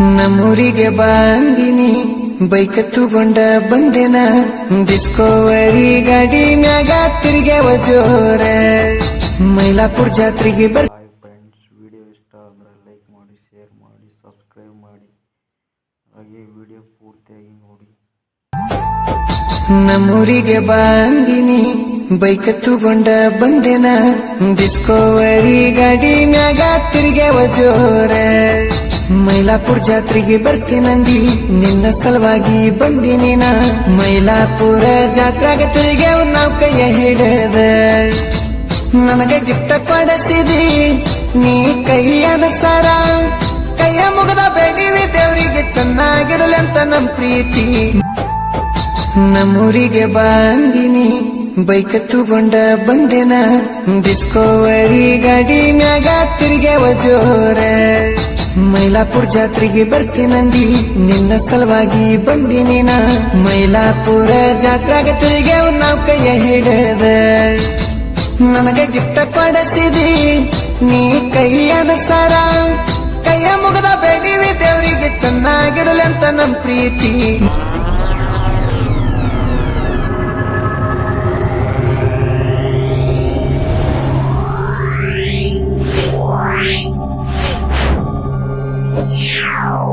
ನಮ್ಮೂರಿಗೆ ಬಂದಿನಿ ಬೈಕ್ ತಗೊಂಡ ಬಂದೆನ. ಡಿಸ್ಕೋವರಿ ಗಾಡಿ ಮ್ಯಾಗ ತಿರ್ಗ್ಯಾವ ಜೋರ. ಮೈಲಾಪುರ್ ಜಾತ್ರೆಗೆ ಬರ್ ಹಾಯ್ ಫ್ರೆಂಡ್ಸ್ ವಿಡಿಯೋ ಇಷ್ಟ ಅಂದ್ರೆ ಲೈಕ್ ಮಾಡಿ ಶೇರ್ ಮಾಡಿ ಸಬ್ಸ್ಕ್ರೈಬ್ ಮಾಡಿ. ಹಾಗೆ ವಿಡಿಯೋ ಪೂರ್ತಿಯಾಗಿ ನೋಡಿ. ನಮ್ಮೂರಿಗೆ ಬಂದಿನಿ ಬೈಕ್ ತಗೊಂಡ ಬಂದೆನ. ಡಿಸ್ಕೋವರಿ ಗಾಡಿ ಮ್ಯಾಗ ತಿರ್ಗ್ಯಾವ ಜೋರ. ಮೈಲಾಪುರ ಜಾತ್ರೆಗೆ ಬರ್ತೀನಂದಿ ನಿನ್ನ ಸಲುವಾಗಿ ಬಂದಿನಿ ನಾ. ಮೈಲಾಪುರ ಜಾತ್ರೆಗ ತಿರುಗಿ ನಾವ್ ಕೈಯ ಹಿಡದ. ನನಗೆ ಗಿಫ್ಟ ಕೊಡಸಿದಿ, ನೀ ಕೈಯನ ಸರ ಕೈಯ ಮುಗದ ಬೇಡಿವಿ ದೇವರಿಗೆ ಅಂತ ನಮ್ ಪ್ರೀತಿ. ನಮ್ಮೂರಿಗೆ ಬಂದಿನಿ, ಬೈಕ್ ತಗೊಂಡ ಬಂದೆನ. ಡಿಸ್ಕೋವರಿ ಗಾಡಿ ಮ್ಯಾಗ ತಿರ್ಗ್ಯಾವ ಜೋರ. ಮೈಲಾಪುರ ಜಾತ್ರೆಗೆ ಬರ್ತೀನಂದಿ ನಿನ್ನ ಸಲುವಾಗಿ ಬಂದಿನಿ ನಾ. ಮೈಲಾಪುರ ಜಾತ್ರೆಗ ತಿರ್ಗ್ಯಾವ ನಾವು ಕೈಯ ಹಿಡದ. ನನಗೆ ಗಿಫ್ಟ ಕೊಡಿಸಿದಿ. ನೀ ಕೈಯ ಸರ ಕೈಯ ಮುಗದ ಬೇಡಿವಿ ದೇವರಿಗೆ ಚೆನ್ನಾಗಿಡಲಂತ ನಮ್ ಪ್ರೀತಿ. Meow.